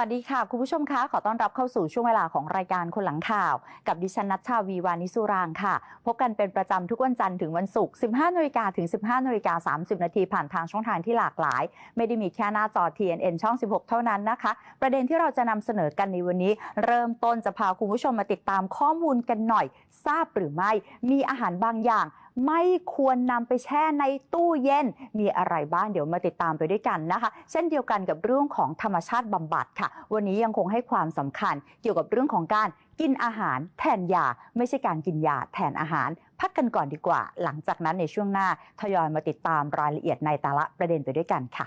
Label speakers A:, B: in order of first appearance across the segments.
A: วัสดีค่ะ คุณผู้ชมคะ ขอต้อนรับเข้าสู่ช่วงเวลาของรายการคนหลังข่าว กับดิฉันนัชชาวีวานิสุรางค่ะ พบกันเป็นประจำทุกวันจันทร์ถึงวันศุกร์ 15นาฬิกาถึง 15นาฬิกา30 นาทีผ่านทางช่องทางที่หลากหลาย ไม่ได้มีแค่หน้าจอ TNN ช่อง 16 เท่านั้นนะคะ ประเด็นที่เราจะนำเสนอกันในวันนี้ เริ่มต้นจะพาคุณผู้ชมมาติดตามข้อมูลกันหน่อย ทราบหรือไม่ มีอาหารบางอย่างไม่ควรนำไปแช่ในตู้เย็น มีอะไรบ้างเดี๋ยวมาติดตามไปด้วยกันนะคะ เช่นเดียวกันกับเรื่องของธรรมชาติบำบัดค่ะ วันนี้ยังคงให้ความสำคัญเกี่ยวกับเรื่องของการกินอาหารแทนยา ไม่ใช่การกินยาแทนอาหาร พักกันก่อนดีกว่า หลังจากนั้นในช่วงหน้าทยอยมาติดตามรายละเอียดในแต่ละประเด็นไปด้วยกันค่ะ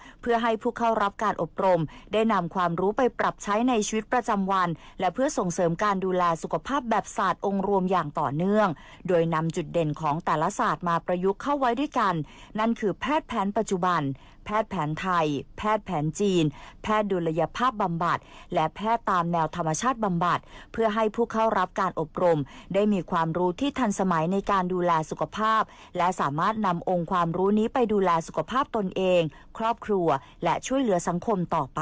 A: เพื่อให้ผู้เข้ารับการอบรม ได้นำความรู้ไปปรับใช้ในชีวิตประจำวัน และเพื่อส่งเสริมการดูแลสุขภาพแบบศาสตร์องค์รวมอย่างต่อเนื่อง โดยนำจุดเด่นของแต่ละศาสตร์มาประยุกต์เข้าไว้ด้วยกัน นั่นคือแพทย์แผนปัจจุบันแพทย์แผนไทย แพทย์แผนจีน แพทย์ดุลยภาพบำบัด และแพทย์ตามแนวธรรมชาติบำบัด เพื่อให้ผู้เข้ารับการอบรม ได้มีความรู้ที่ทันสมัยในการดูแลสุขภาพ และสามารถนำองค์ความรู้นี้ไปดูแลสุขภาพตนเอง ครอบครัว และช่วยเหลือสังคมต่อไป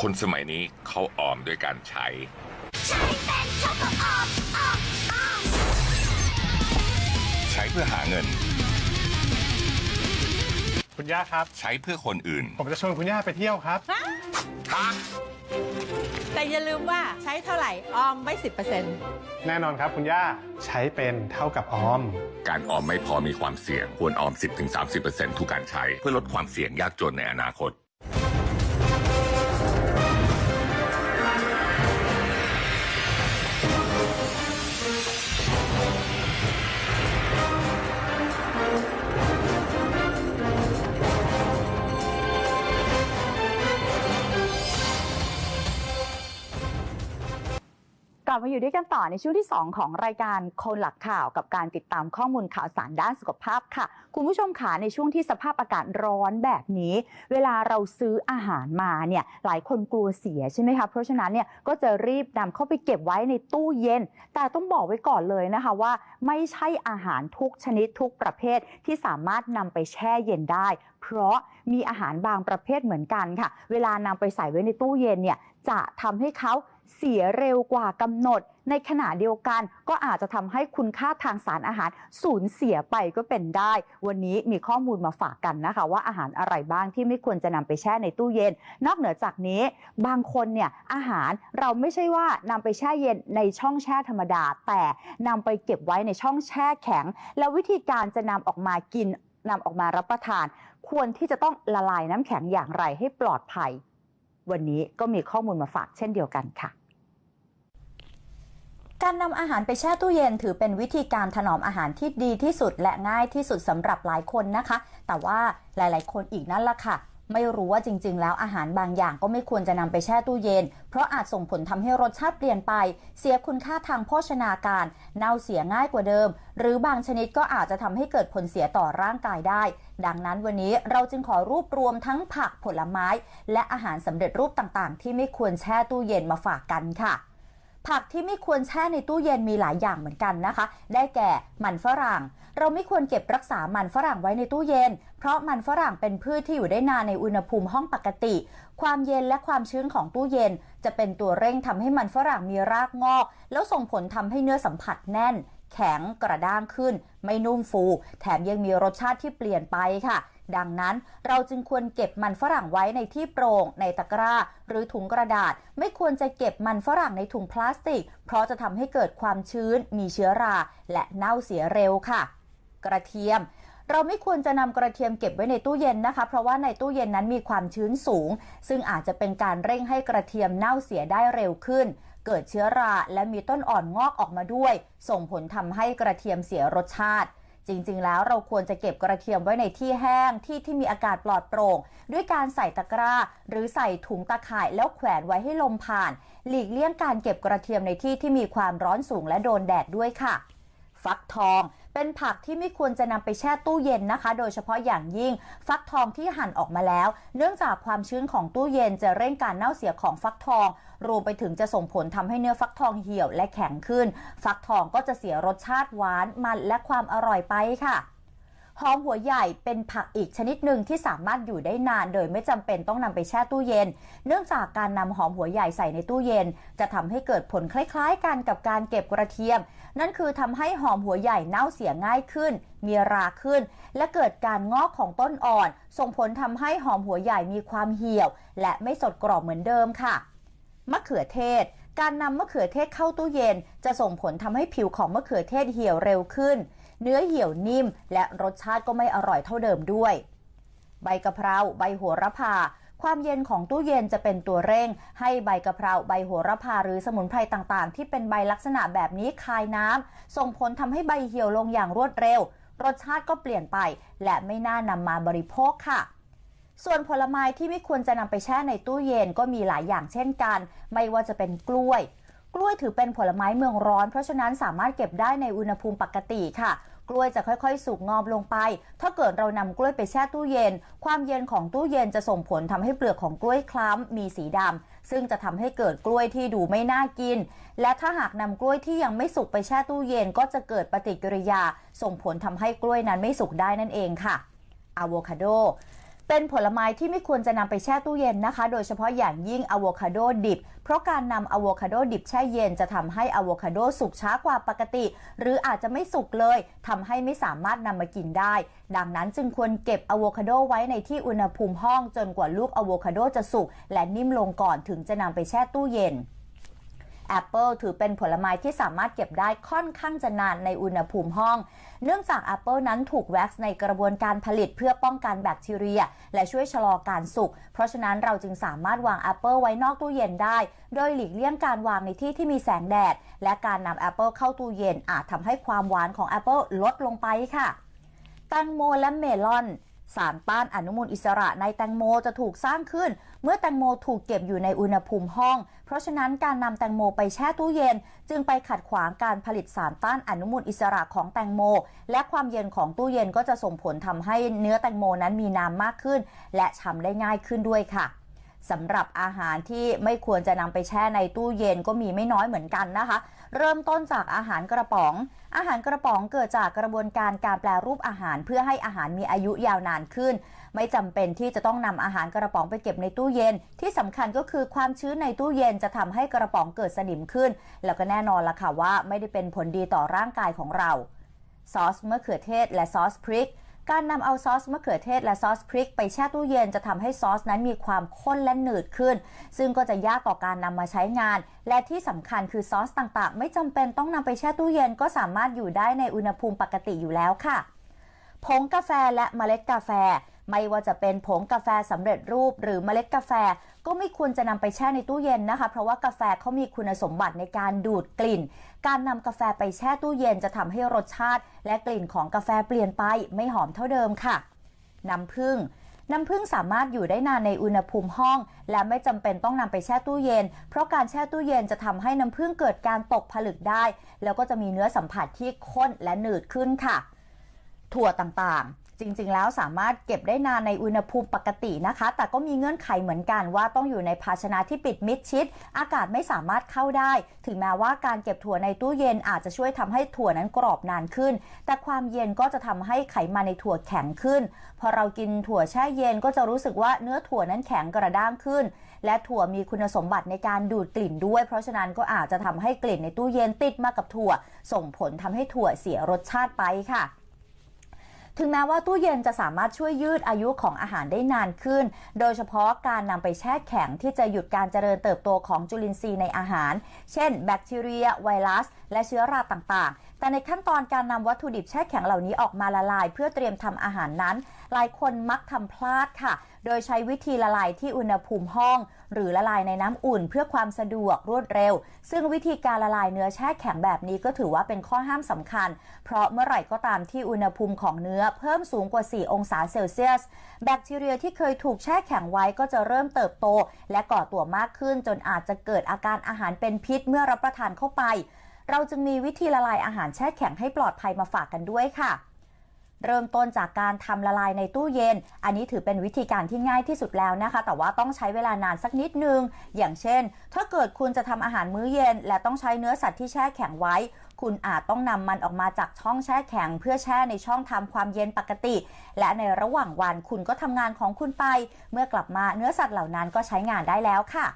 B: คนสมัยนี้เขาออมด้วยการใช้ ใช้เพื่อหาเงิน
C: คุณย่าครับ
B: ใช้เพื่อคนอื่น
C: ผมจะชวนคุณย่าไปเที่ยวครับ
D: แต่อย่าลืมว่าใช้เท่าไหร่ออมไว้สิบเปอร์เซ็นต์
C: แน่นอนครับคุณย่าใช้เป็นเท่ากับออม
B: การออมไม่พอมีความเสี่ยง ควรออม 10-30%ทุกการใช้ เพื่อลดความเสี่ยงยากจนในอนาคต
A: ลับมาอยู่ด้วยกันต่อในช่วงที่ 2 ของรายการคนหลักข่าวกับการติดตามข้อมูลข่าวสารด้านสุขภาพค่ะ คุณผู้ชมขาในช่วงที่สภาพอากาศร้อนแบบนี้ เวลาเราซื้ออาหารมาเนี่ยหลายคนกลัวเสียใช่ไหมคะเพราะฉะนั้นเนี่ยก็จะรีบนำเข้าไปเก็บไว้ในตู้เย็น แต่ต้องบอกไว้ก่อนเลยนะคะว่า ไม่ใช่อาหารทุกชนิดทุกประเภทที่สามารถนำไปแช่เย็นได้ เพราะมีอาหารบางประเภทเหมือนกันค่ะ เวลานำไปใส่ไว้ในตู้เย็นเนี่ยจะทำให้เขา เสียเร็วกว่ากำหนด ในขณะเดียวกัน ก็อาจจะทำให้คุณค่าทางสารอาหารสูญเสียไปก็เป็นได้ วันนี้มีข้อมูลมาฝากกันนะคะ ว่าอาหารอะไรบ้างที่ไม่ควรจะนำไปแช่ในตู้เย็น นอกเหนือจากนี้ บางคนเนี่ยอาหารเราไม่ใช่ว่านำไปแช่เย็นในช่องแช่ธรรมดา แต่นำไปเก็บไว้ในช่องแช่แข็ง แล้ววิธีการจะนำออกมากินนำออกมารับประทาน ควรที่จะต้องละลายน้ำแข็งอย่างไรให้ปลอดภัย วันนี้ก็มีข้อมูลมาฝากเช่นเดียวกันค่ะ การนำอาหารไปแช่ตู้เย็นถือเป็นวิธีการถนอมอาหารที่ดีที่สุดและง่ายที่สุดสำหรับหลายคนนะคะ แต่ว่าหลาย ๆ คนอีกนั่นแหละค่ะ ไม่รู้ว่าจริง ๆ แล้วอาหารบางอย่างก็ไม่ควรจะนำไปแช่ตู้เย็น เพราะอาจส่งผลทำให้รสชาติเปลี่ยนไป เสียคุณค่าทางโภชนาการ เน่าเสียง่ายกว่าเดิม หรือบางชนิดก็อาจจะทำให้เกิดผลเสียต่อร่างกายได้ ดังนั้นวันนี้เราจึงขอรวบรวมทั้งผักผลไม้ และอาหารสำเร็จรูปต่างๆ ที่ไม่ควรแช่ตู้เย็นมาฝากกันค่ะ ผักที่ไม่ควรแช่ในตู้เย็นมีหลายอย่างเหมือนกันนะคะ ได้แก่มันฝรั่ง เราไม่ควรเก็บรักษามันฝรั่งไว้ในตู้เย็น เพราะมันฝรั่งเป็นพืชที่อยู่ได้นานในอุณหภูมิห้องปกติ ความเย็นและความชื้นของตู้เย็น จะเป็นตัวเร่งทำให้มันฝรั่งมีรากงอก แล้วส่งผลทำให้เนื้อสัมผัสแน่น แข็งกระด้างขึ้น ไม่นุ่มฟู แถมยังมีรสชาติที่เปลี่ยนไปค่ะ ดังนั้น เราจึงควรเก็บมันฝรั่งไว้ในที่โปร่ง ในตะกร้า หรือถุงกระดาษ ไม่ควรจะเก็บมันฝรั่งในถุงพลาสติก เพราะจะทำให้เกิดความชื้น มีเชื้อรา และเน่าเสียเร็วค่ะ กระเทียมเราไม่ควรจะนำกระเทียมเก็บไว้ในตู้เย็นนะคะ เพราะว่าในตู้เย็นนั้นมีความชื้นสูง ซึ่งอาจจะเป็นการเร่งให้กระเทียมเน่าเสียได้เร็วขึ้น เกิดเชื้อราและมีต้นอ่อนงอกออกมาด้วย ส่งผลทำให้กระเทียมเสียรสชาติ จริงๆ แล้วเราควรจะเก็บกระเทียมไว้ในที่แห้งที่ที่มีอากาศปลอดโปร่ง ด้วยการใส่ตะกร้า หรือใส่ถุงตะข่ายแล้วแขวนไว้ให้ลมผ่าน หลีกเลี่ยงการเก็บกระเทียมในที่ที่มีความร้อนสูงและโดนแดดด้วยค่ะ ฟักทอง เป็นผักที่ไม่ควรจะนำไปแช่ตู้เย็นนะคะ โดยเฉพาะอย่างยิ่งฟักทองที่หั่นออกมาแล้ว เนื่องจากความชื้นของตู้เย็นจะเร่งการเน่าเสียของฟักทอง รวมไปถึงจะส่งผลทำให้เนื้อฟักทองเหี่ยวและแข็งขึ้น ฟักทองก็จะเสียรสชาติหวานมันและความอร่อยไปค่ะ หอมหัวใหญ่เป็นผักอีกชนิดหนึ่งที่สามารถอยู่ได้นานโดยไม่จำเป็นต้องนำไปแช่ตู้เย็น เนื่องจากการนำหอมหัวใหญ่ใส่ในตู้เย็น จะทำให้เกิดผลคล้ายๆ กันกับการเก็บกระเทียม นั่นคือทำให้หอมหัวใหญ่เน่าเสียง่ายขึ้น มีราขึ้น และเกิดการงอกของต้นอ่อน ส่งผลทำให้หอมหัวใหญ่มีความเหี่ยว และไม่สดกรอบเหมือนเดิมค่ะมะเขือเทศการนำมะเขือเทศเข้าตู้เย็น จะส่งผลทำให้ผิวของมะเขือเทศเหี่ยวเร็วขึ้น เนื้อเหี่ยวนิ่ม และรสชาติก็ไม่อร่อยเท่าเดิมด้วย ใบกะเพราใบโหระพา ความเย็นของตู้เย็นจะเป็นตัวเร่ง ให้ใบกะเพราใบโหระพาหรือสมุนไพรต่างๆ ที่เป็นใบลักษณะแบบนี้คายน้ำส่งผลทำให้ใบเหี่ยวลงอย่างรวดเร็ว รสชาติก็เปลี่ยนไป และไม่น่านำมาบริโภคค่ะส่วนผลไม้ที่ไม่ควรจะนำไปแช่ในตู้เย็นก็มีหลายอย่างเช่นกัน ไม่ว่าจะเป็นกล้วย กล้วยถือเป็นผลไม้เมืองร้อน เพราะฉะนั้นสามารถเก็บได้ในอุณหภูมิปกติค่ะ ล้วยจะค่อยๆ สุกงอมลงไป ถ้าเกิดเรานำกล้วยไปแช่ตู้เย็น ความเย็นของตู้เย็นจะส่งผลทำให้เปลือกของกล้วยคล้ำมีสีดำซึ่งจะทำให้เกิดกล้วยที่ดูไม่น่ากิน และถ้าหากนำกล้วยที่ยังไม่สุกไปแช่ตู้เย็นก็จะเกิดปฏิกิริยา ส่งผลทำให้กล้วยนั้นไม่สุกได้นั่นเองค่ะอะโวคาโด เป็นผลไม้ที่ไม่ควรจะนำไปแช่ตู้เย็นนะคะ โดยเฉพาะอย่างยิ่งอะโวคาโดดิบ เพราะการนำอะโวคาโดดิบแช่เย็นจะทำให้อะโวคาโดสุกช้ากว่าปกติ หรืออาจจะไม่สุกเลยทำให้ไม่สามารถนำมากินได้ ดังนั้นจึงควรเก็บอะโวคาโดไว้ในที่อุณหภูมิห้องจนกว่าลูกอะโวคาโดจะสุกและนิ่มลงก่อนถึงจะนำไปแช่ตู้เย็น แอปเปิลถือเป็นผลไม้ที่สามารถเก็บได้ค่อนข้างจะนานในอุณหภูมิห้อง เนื่องจากแอปเปิลนั้นถูกแว็กซ์ในกระบวนการผลิตเพื่อป้องกันแบคทีเรีย และช่วยชะลอการสุก เพราะฉะนั้นเราจึงสามารถวางแอปเปิลไว้นอกตู้เย็นได้ โดยหลีกเลี่ยงการวางในที่ที่มีแสงแดด และการนำแอปเปิลเข้าตู้เย็นอาจทำให้ความหวานของแอปเปิลลดลงไปค่ะแตงโมและเมลอน สารต้านอนุมูลอิสระในแตงโมจะถูกสร้างขึ้น เมื่อแตงโมถูกเก็บอยู่ในอุณหภูมิห้อง เพราะฉะนั้นการนำแตงโมไปแช่ตู้เย็น จึงไปขัดขวางการผลิตสารต้านอนุมูลอิสระของแตงโม และความเย็นของตู้เย็นก็จะส่งผลทำให้เนื้อแตงโมนั้นมีน้ำมากขึ้น และช้ำได้ง่ายขึ้นด้วยค่ะ สำหรับอาหารที่ไม่ควรจะนำไปแช่ในตู้เย็นก็มีไม่น้อยเหมือนกันนะคะ เริ่มต้นจากอาหารกระป๋อง อาหารกระป๋องเกิดจากกระบวนการการแปลรูปอาหาร เพื่อให้อาหารมีอายุยาวนานขึ้น ไม่จำเป็นที่จะต้องนำอาหารกระป๋องไปเก็บในตู้เย็น ที่สำคัญก็คือความชื้นในตู้เย็นจะทำให้กระป๋องเกิดสนิมขึ้น แล้วก็แน่นอนละค่ะว่าไม่ได้เป็นผลดีต่อร่างกายของเราซอสมะเขือเทศและซอสพริก การนำเอาซอสมะเขือเทศและซอสพริกไปแช่ตู้เย็นจะทำให้ซอสนั้นมีความข้นและหนืดขึ้น ซึ่งก็จะยากต่อการนำมาใช้งาน และที่สำคัญคือซอสต่างๆ ไม่จำเป็นต้องนำไปแช่ตู้เย็นก็สามารถอยู่ได้ในอุณหภูมิปกติอยู่แล้วค่ะ ผงกาแฟและเมล็ดกาแฟ ไม่ว่าจะเป็นผงกาแฟสำเร็จรูปหรือเมล็ดกาแฟ ก็ไม่ควรจะนำไปแช่ในตู้เย็นนะคะ เพราะว่ากาแฟเขามีคุณสมบัติในการดูดกลิ่น การนำกาแฟไปแช่ตู้เย็นจะทำให้รสชาติ และกลิ่นของกาแฟเปลี่ยนไปไม่หอมเท่าเดิมค่ะ น้ำผึ้งน้ำผึ้งสามารถอยู่ได้นานในอุณหภูมิห้อง และไม่จำเป็นต้องนำไปแช่ตู้เย็น เพราะการแช่ตู้เย็นจะทำให้น้ำผึ้งเกิดการตกผลึกได้ แล้วก็จะมีเนื้อสัมผัสที่ข้นและหนืดขึ้นค่ะ ถั่วต่างๆ จริง ๆ แล้วสามารถเก็บได้นานในอุณหภูมิปกตินะคะ แต่ก็มีเงื่อนไขเหมือนกันว่าต้องอยู่ในภาชนะที่ปิดมิดชิด อากาศไม่สามารถเข้าได้ ถึงแม้ว่าการเก็บถั่วในตู้เย็นอาจจะช่วยทำให้ถั่วนั้นกรอบนานขึ้น แต่ความเย็นก็จะทำให้ไขมันในถั่วแข็งขึ้น พอเรากินถั่วแช่เย็นก็จะรู้สึกว่าเนื้อถั่วนั้นแข็งกระด้างขึ้น และถั่วมีคุณสมบัติในการดูดกลิ่นด้วย เพราะฉะนั้นก็อาจจะทำให้กลิ่นในตู้เย็นติดมากับถั่ว ส่งผลทำให้ถั่วเสียรสชาติไปค่ะ ถึงแม้ว่าตู้เย็นจะสามารถช่วยยืดอายุของอาหารได้นานขึ้น โดยเฉพาะการนำไปแช่แข็งที่จะหยุดการเจริญเติบโตของจุลินทรีย์ในอาหาร เช่น แบคทีเรีย ไวรัส และเชื้อราต่างๆ แต่ในขั้นตอนการนำวัตถุดิบแช่แข็งเหล่านี้ออกมาละลาย เพื่อเตรียมทำอาหารนั้น หลายคนมักทำพลาดค่ะ โดยใช้วิธีละลายที่อุณหภูมิห้อง หรือละลายในน้ำอุ่น เพื่อความสะดวกรวดเร็ว ซึ่งวิธีการละลายเนื้อแช่แข็งแบบนี้ก็ถือว่าเป็นข้อห้ามสำคัญ เพราะเมื่อไหร่ก็ตามที่อุณหภูมิของเนื้อเพิ่มสูงกว่า 4 องศาเซลเซียส แบคทีเรียที่เคยถูกแช่แข็งไว้ก็จะเริ่มเติบโต และก่อตัวมากขึ้นจนอาจจะเกิดอาการอาหารเป็นพิษเมื่อรับประทานเข้าไป เราจึงมีวิธีละลายอาหารแช่แข็งให้ปลอดภัยมาฝากกันด้วยค่ะ เริ่มต้นจากการทำละลายในตู้เย็น อันนี้ถือเป็นวิธีการที่ง่ายที่สุดแล้วนะคะ แต่ว่าต้องใช้เวลานานสักนิดนึง อย่างเช่น ถ้าเกิดคุณจะทำอาหารมื้อเย็น และต้องใช้เนื้อสัตว์ที่แช่แข็งไว้คุณอาจต้องนำมันออกมาจากช่องแช่แข็ง เพื่อแช่ในช่องทำความเย็นปกติ และในระหว่างวันคุณก็ทำงานของคุณไป เมื่อกลับมาเนื้อสัตว์เหล่านั้นก็ใช้งานได้แล้วค่ะ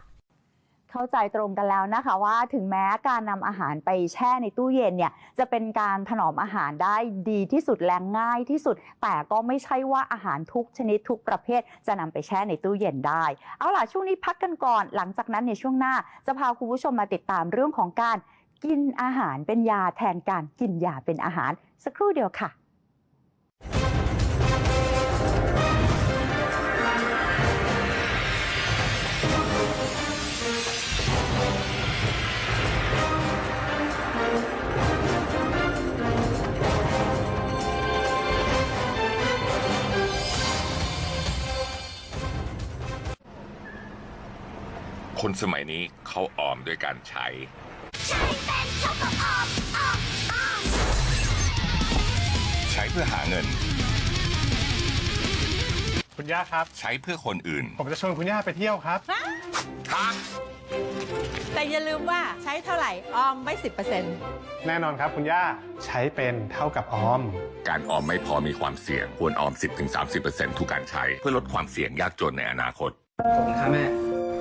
A: เข้าใจตรงกันแล้วนะคะว่าถึงแม้การนำอาหารไปแช่ในตู้เย็นเนี่ยจะเป็นการถนอมอาหารได้ดีที่สุดและง่ายที่สุด แต่ก็ไม่ใช่ว่าอาหารทุกชนิดทุกประเภท จะนำไปแช่ในตู้เย็นได้ เอาล่ะช่วงนี้พักกันก่อน หลังจากนั้นในช่วงหน้า จะพาคุณผู้ชมมาติดตามเรื่องของการกินอาหารเป็นยาแทนการกินยาเป็นอาหารสักครู่เดียวค่ะ
B: คนสมัยนี้เขาออมด้วยการใช้ใช้เพื่อหาเงิน
C: คุณย่าครับ
B: ใช้เพื่อคนอื่น
C: ผมจะชวนคุณย่าไปเที่ยวครับ
D: แต่อย่าลืมว่าใช้เท่าไหร่ออมไว้10%
C: แน่นอนครับคุณย่าใช้เป็นเท่ากับออม
B: การออมไม่พอมีความเสี่ยง ควรออม 10-30%ทุกการใช้ เพื่อลดความเสี่ยงยากจนในอนาคต
E: ขอบคุณครับแม่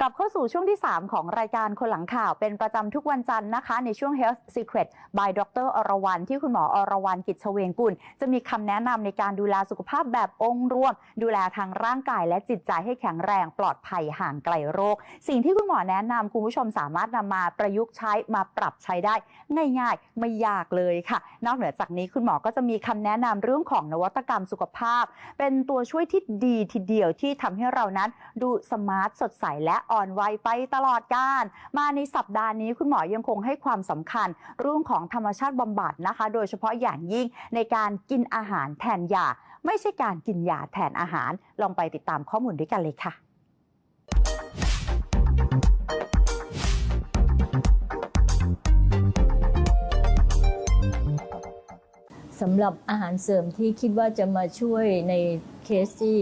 A: กลับเข้าสู่ช่วงที่ 3 ของรายการคนหลังข่าวเป็นประจำทุกวันจันทร์นะคะ ในช่วง Health Secret by ดรอรวรรณที่คุณหมออรวรรณกิจเฉวงกุล จะมีคำแนะนำในการดูแลสุขภาพแบบองค์รวม ดูแลทางร่างกายและจิตใจให้แข็งแรงปลอดภัยห่างไกลโรค สิ่งที่คุณหมอแนะนำคุณผู้ชมสามารถนำมาประยุกต์ใช้มาปรับใช้ได้ ง่ายๆ ไม่ยากเลยค่ะ นอกเหนือจากนี้คุณหมอก็จะมีคำแนะนำเรื่องของนวัตกรรมสุขภาพ เป็นตัวช่วยที่ดีทีเดียวที่ทำให้เรานั้นดูสมาร์ทสดใสและอ่อนวัยไปตลอดกาลมาในสัปดาห์นี้คุณหมอยังคงให้ความสำคัญ เรื่องของธรรมชาติบำบัดนะคะ โดยเฉพาะอย่างยิ่งในการกินอาหารแทนยา ไม่ใช่การกินยาแทนอาหาร ลองไปติดตามข้อมูลด้วยกันเลยค่ะ
F: สำหรับอาหารเสริมที่คิดว่าจะมาช่วยในเคสที่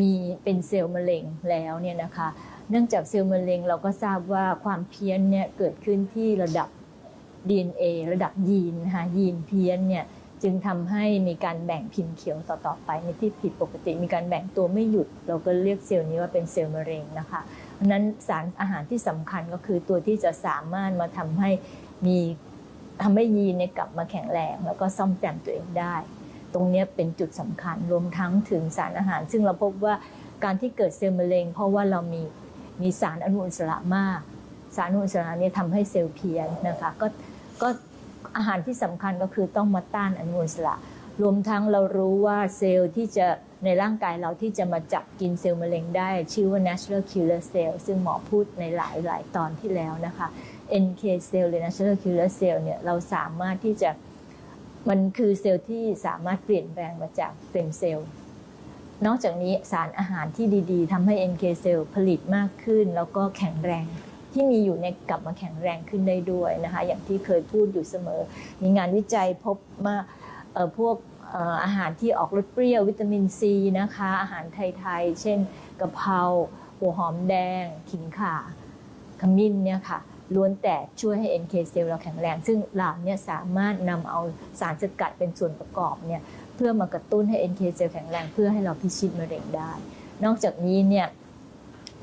F: มีเป็นเซลล์มะเร็งแล้วเนี่ยนะคะ เนื่องจากเซลล์มะเร็งเราก็ทราบว่าความเพี้ยนเนี่ยเกิดขึ้นที่ระดับ DNA ระดับยีนนะคะยีนเพี้ยนเนี่ยจึงทำให้มีการแบ่งพิมพ์เขียวต่อๆไปในที่ผิดปกติ มีการแบ่งตัวไม่หยุด เราก็เรียกเซลล์นี้ว่าเป็นเซลล์มะเร็งนะคะเพราะนั้นสารอาหารที่สำคัญก็คือตัวที่จะสามารถมาทำให้มีทำให้ยีนเนี่ยกลับมาแข็งแรง แล้วก็ซ่อมแซมตัวเองได้ ตรงนี้เป็นจุดสำคัญรวมทั้งถึงสารอาหาร ซึ่งเราพบว่าการที่เกิดเซลล์มะเร็ง เพราะว่าเรามี มีสารอนุมูลอิสระมาก สารอนุมูลอิสระนี่ทำให้เซลล์เพี้ยนนะคะก็ก็อาหารที่สำคัญก็คือต้องมาต้านอนุมูลอิสระ รวมทั้งเรารู้ว่าเซลล์ที่จะในร่างกายเราที่จะมาจับกินเซลล์มะเร็งได้ ชื่อว่า natural killer cell ซึ่งหมอพูดในหลายหลายตอนที่แล้วนะคะ NK cell หรือ natural killer cell เนี่ยเราสามารถที่จะมันคือเซลล์ที่สามารถเปลี่ยนแปลงมาจากเต็มเซลล์ นอกจากนี้สารอาหารที่ดีๆทำให้ NK cell ผลิตมากขึ้น แล้วก็แข็งแรงที่มีอยู่ในกลับมาแข็งแรงขึ้นได้ด้วยนะคะอย่างที่เคยพูดอยู่เสมอ มีงานวิจัยพบมาพวกอาหารที่ออกรสเปรี้ยววิตามินซีนะคะ อาหารไทยๆ เช่นกะเพราหัวหอมแดง ขิงข่าขมิ้นเนี่ยค่ะล้วนแต่ช่วยให้ NK เซลล์เราแข็งแรง ซึ่งเหล่าเนี้สามารถนำเอาสารสกัดเป็นส่วนประกอบเนี่ย เพื่อมากระตุ้นให้ NK เซลล์แข็งแรงเพื่อให้เราพิชิตมะเร็งได้ นอกจากนี้เนี่ย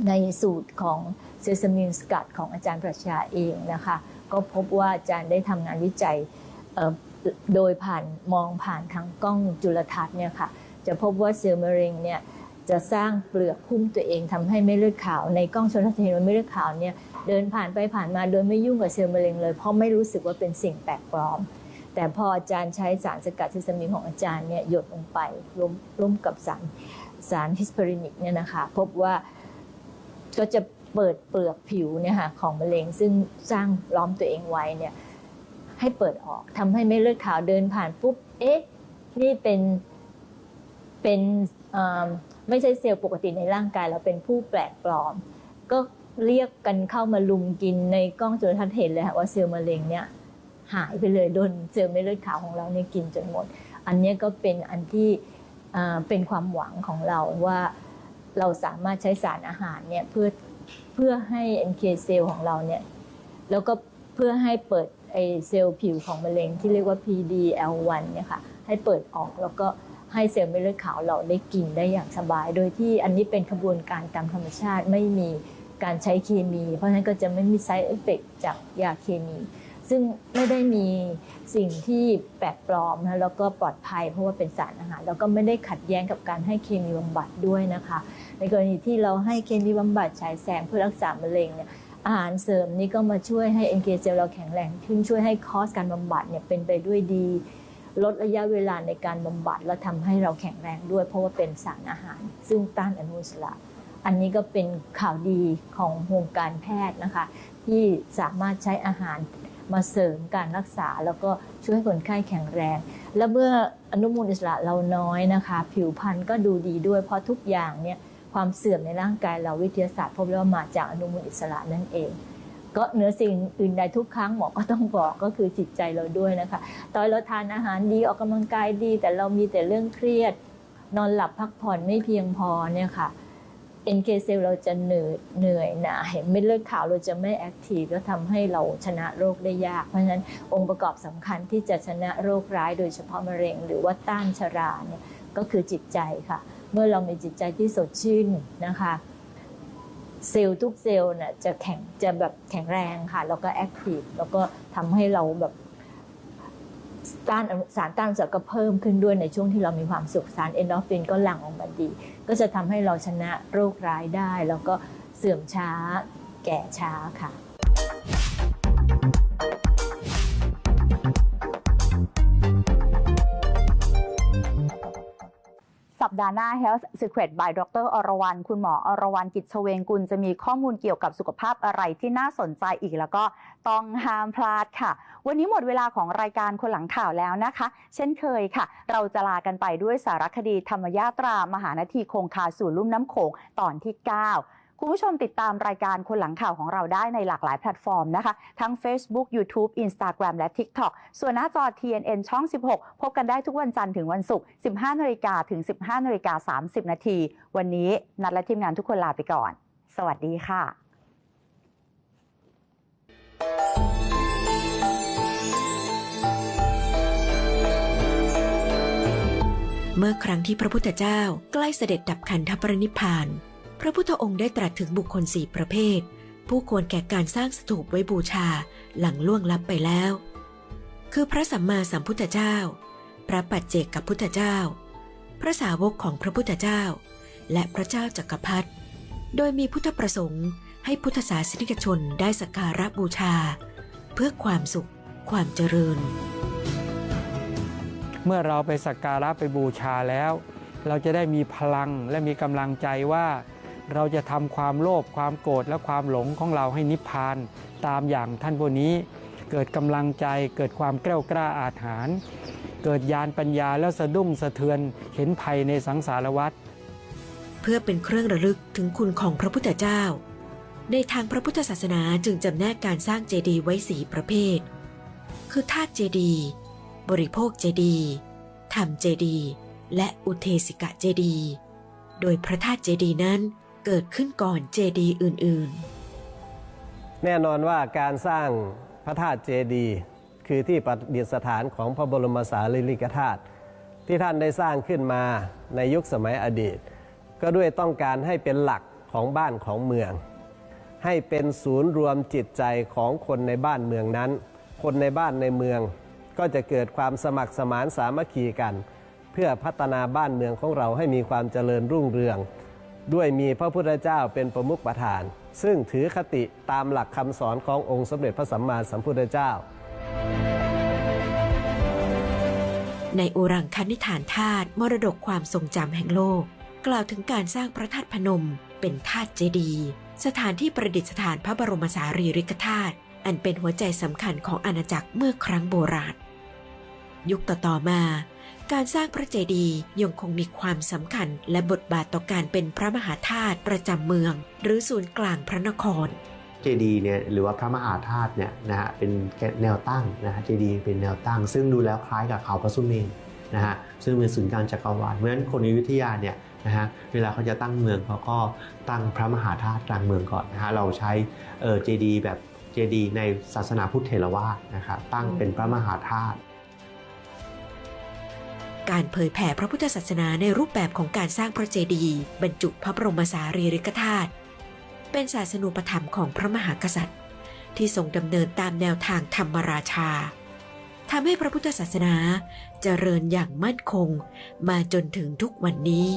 F: ในสูตรของเซซามินสกัดของอาจารย์ปรัชาเองนะคะ ก็พบว่าอาจารย์ได้ทำงานวิจัยโดยผ่านมองผ่านทางกล้องจุลทรรศน์เนี่ยค่ะจะพบว่าเซลล์มะเร็งเนี่ยจะสร้างเปลือกหุ้มตัวเองทำให้เม็ดเลือดขาว ในกล้องจุลทรรศน์จะเห็นว่าเม็ดเลือดขาวเนี่ยเดินผ่านไปผ่านมาโดยไม่ยุ่งกับเซลล์มะเร็งเลย เพราะไม่รู้สึกว่าเป็นสิ่งแปลกปลอม แต่พออาจารย์ใช้สารสกัดซซามินของอาจารย์เนี่ยหยดลงไปร่วมร่วมกับสารสารฮิสเปอรินิกเนี่ยนะคะพบว่าก็จะเปิดเปลือกผิวเนี่ยค่ะของมะเร็งซึ่งสร้างล้อมตัวเองไว้เนี่ยให้เปิดออกทำให้เม็ดเลือดขาวเดินผ่านปุ๊บเอ๊ะนี่เป็นเป็นไม่ใช่เซลล์ปกติในร่างกายเราเป็นผู้แปลกปลอม ก็เรียกกันเข้ามาลุมกินในกล้องจุลทรรศน์เห็นเลยค่ะว่าเซลล์มะเร็งเนี่ย หายไปเลยโดนเซลล์เม็ดเลือดขาวของเราเนี่ยกินจนหมด อันนี้ก็เป็นอันที่เป็นความหวังของเราว่าเราสามารถใช้สารอาหารเนี่ยเพื่อเพื่อให้ NK เซลล์ของเราเนี่ยแล้วก็เพื่อให้เปิดไอเซลล์ผิวของมะเร็งที่เรียกว่า PDL1 เนี่ยค่ะให้เปิดออกแล้วก็ให้เซลล์เม็ดเลือดขาวเราได้กินได้อย่างสบาย โดยที่อันนี้เป็นขบวนการตามธรรมชาติไม่มีการใช้เคมี เพราะฉะนั้นก็จะไม่มี side effect จากยาเคมี ซึ่งไม่ได้มีสิ่งที่แปลกปลอมนะแล้วก็ปลอดภัยเพราะว่าเป็นสารอาหาร แล้วก็ไม่ได้ขัดแย้งกับการให้เคมีบำบัดด้วยนะคะ ในกรณีที่เราให้เคมีบำบัดฉายแสงเพื่อรักษามะเร็งเนี่ยอาหารเสริมนี้ก็มาช่วยให้ NK เซลล์เราแข็งแรงขึ้นช่วยให้คอสการบำบัดเนี่ยเป็นไปด้วยดี ลดระยะเวลาในการบำบัดและทำให้เราแข็งแรงด้วย เพราะว่าเป็นสารอาหาร ซึ่งต้านอนุมูลอิสระอันนี้ก็เป็นข่าวดีของวงการแพทย์นะคะ ที่สามารถใช้อาหาร มาเสริมการรักษา แล้วก็ช่วยให้คนไข้แข็งแรง และเมื่ออนุมูลอิสระเราน้อยนะคะ ผิวพรรณก็ดูดีด้วยเพราะทุกอย่างเนี่ยความเสื่อมในร่างกายเราวิทยาศาสตร์พบแล้วว่ามาจากอนุมูลอิสระนั่นเอง ก็เหนือสิ่งอื่นใดทุกครั้งหมอก็ต้องบอกก็คือจิตใจเราด้วยนะคะ ตอนเราทานอาหารดีออกกำลังกายดี แต่เรามีแต่เรื่องเครียด นอนหลับพักผ่อนไม่เพียงพอเนี่ยค่ะ NK เซลล์เราจะเหนื่อยเหนื่อยหนาเห็นเม็ดเลือดขาวเราจะไม่แอคทีฟแล้วทำให้เราชนะโรคได้ยาก เพราะฉะนั้นองค์ประกอบสำคัญที่จะชนะโรคร้ายโดยเฉพาะมะเร็ง หรือว่าต้านชราเนี่ยก็คือจิตใจค่ะ เมื่อเรามีจิตใจที่สดชื่นนะคะเซลล์ทุกเซลล์เนี่ยจะแข็งจะแบบแข็งแรงค่ะ แล้วก็แอคทีฟแล้วก็ทำให้เราแบบ ต้านสารต้านอนุมูลอิสระก็เพิ่มขึ้นด้วยในช่วงที่เรามีความสุขสารเอนโดรฟินก็หลั่งออกมาดี ก็จะทำให้เราชนะโรคร้ายได้ แล้วก็เสื่อมช้า แก่ช้าค่ะ
A: ดาห์หน้า Health Secret by ดรอรวรรณคุณหมออรวรรณกิจเชวงกุลจะมีข้อมูลเกี่ยวกับสุขภาพอะไรที่น่าสนใจอีกแล้วก็ต้องห้ามพลาดค่ะ วันนี้หมดเวลาของรายการคนหลังข่าวแล้วนะคะ เช่นเคยค่ะ เราจะลากันไปด้วยสารคดีธรรมยาตรามหานาทีคงคาสู่ลุ่มน้ำโขงตอนที่ 9 คุณผู้ชมติดตามรายการคนหลังข่าวของเราได้ในหลากหลายแพลตฟอร์มนะคะ ทั้ง Facebook YouTube Instagram และ TikTok ส่วนหน้าจอ TNN ช่อง 16 พบกันได้ทุกวันจันทร์ถึงวันศุกร์ 15นาฬิกาถึง 15นาฬิกา30 นาที วันนี้นัดและทีมงานทุกคนลาไปก่อน สวัสดีค่ะ
G: เมื่อครั้งที่พระพุทธเจ้าใกล้เสด็จดับขันธปรินิพพาน พระพุทธองค์ได้ตรัสถึงบุคคลสี่ประเภท ผู้ควรแก่การสร้างสถูปไว้บูชาหลังล่วงลับไปแล้ว
E: คือพระสัมมาสัมพุทธเจ้า พระปัจเจกกับพุทธเจ้า พระสาวกของพระพุทธเจ้า และพระเจ้าจักรพรรดิโดยมีพุทธประสงค์ให้พุทธศาสนิกชนได้สักการะบูชา เพื่อความสุขความเจริญ
H: เมื่อเราไปสักการะไปบูชาแล้ว เราจะได้มีพลังและมีกำลังใจว่า เราจะทำความโลภความโกรธและความหลงของเราให้นิพพานตามอย่างท่านพวกนี้ เกิดกำลังใจเกิดความแกล้วกล้าอาถรรพ์เกิดญาณปัญญาแล้วสะดุ้งสะเทือนเห็นภัยในสังสารวัฏ
E: เพื่อเป็นเครื่องระลึกถึงคุณของพระพุทธเจ้า ในทางพระพุทธศาสนาจึงจำแนกการสร้างเจดีย์ไว้สีประเภท คือธาตุเจดีย์บริโภคเจดีย์ธรรมเจดีย์และอุเทสิกะเจดีย์โดยพระธาตุเจดีย์นั้น เกิดขึ้นก่อนเจดีย์อื่นๆ
I: แน่นอนว่าการสร้างพระธาตุเจดีย์คือที่ประดิษฐานของพระบรมสารีริกธาตุที่ท่านได้สร้างขึ้นมาในยุคสมัยอดีต ก็ด้วยต้องการให้เป็นหลักของบ้านของเมือง ให้เป็นศูนย์รวมจิตใจของคนในบ้านเมืองนั้น คนในบ้านในเมือง ก็จะเกิดความสมัครสมานสามัคคีกัน เพื่อพัฒนาบ้านเมืองของเราให้มีความเจริญรุ่งเรือง ด้วยมีพระพุทธเจ้าเป็นประมุขประธาน ซึ่งถือคติตามหลักคำสอนขององค์สมเด็จพระสัมมาสัมพุทธเจ้า
E: ในโอรังคณิธานธาตุมรดกความทรงจำแห่งโลก กล่าวถึงการสร้างพระธาตุพนม เป็นธาตุเจดีย์สถานที่ประดิษฐานพระบรมสารีริกธาตุอันเป็นหัวใจสำคัญของอาณาจักรเมื่อครั้งโบราณ ยุคต่อๆมา การสร้างพระเจดีย์ยังคงมีความสำคัญและบทบาทต่อการเป็นพระมหาธาตุประจำเมือง หรือศูนย์กลางพระนคร
J: เจดีย์เนี่ยหรือว่าพระมหาธาตุเนี่ยนะฮะเป็นแนวตั้งนะฮะเจดีย์เป็นแนวตั้ง ซึ่งดูแล้วคล้ายกับเขาพระสุเมนนะฮะซึ่งเป็นศูนย์กลางจักรวาลเพราะฉะนั้นคนอยุธยาเนี่ยนะฮะเวลาเขาจะตั้งเมืองเขาก็ตั้งพระมหาธาตุกลางเมืองก่อนนะฮะเราใช้เออเจดีย์แบบเจดีย์ในศาสนาพุทธเถรวาทนะครับตั้งเป็นพระมหาธาตุ
E: การเผยแผ่พระพุทธศาสนาในรูปแบบของการสร้างพระเจดีย์บรรจุพระบรมสารีริกธาตุเป็นศาสนูปธรรมของพระมหากษัตริย์ ที่ทรงดำเนินตามแนวทางธรรมราชาทำให้พระพุทธศาสนาเจริญอย่างมั่นคง มาจนถึงทุกวันนี้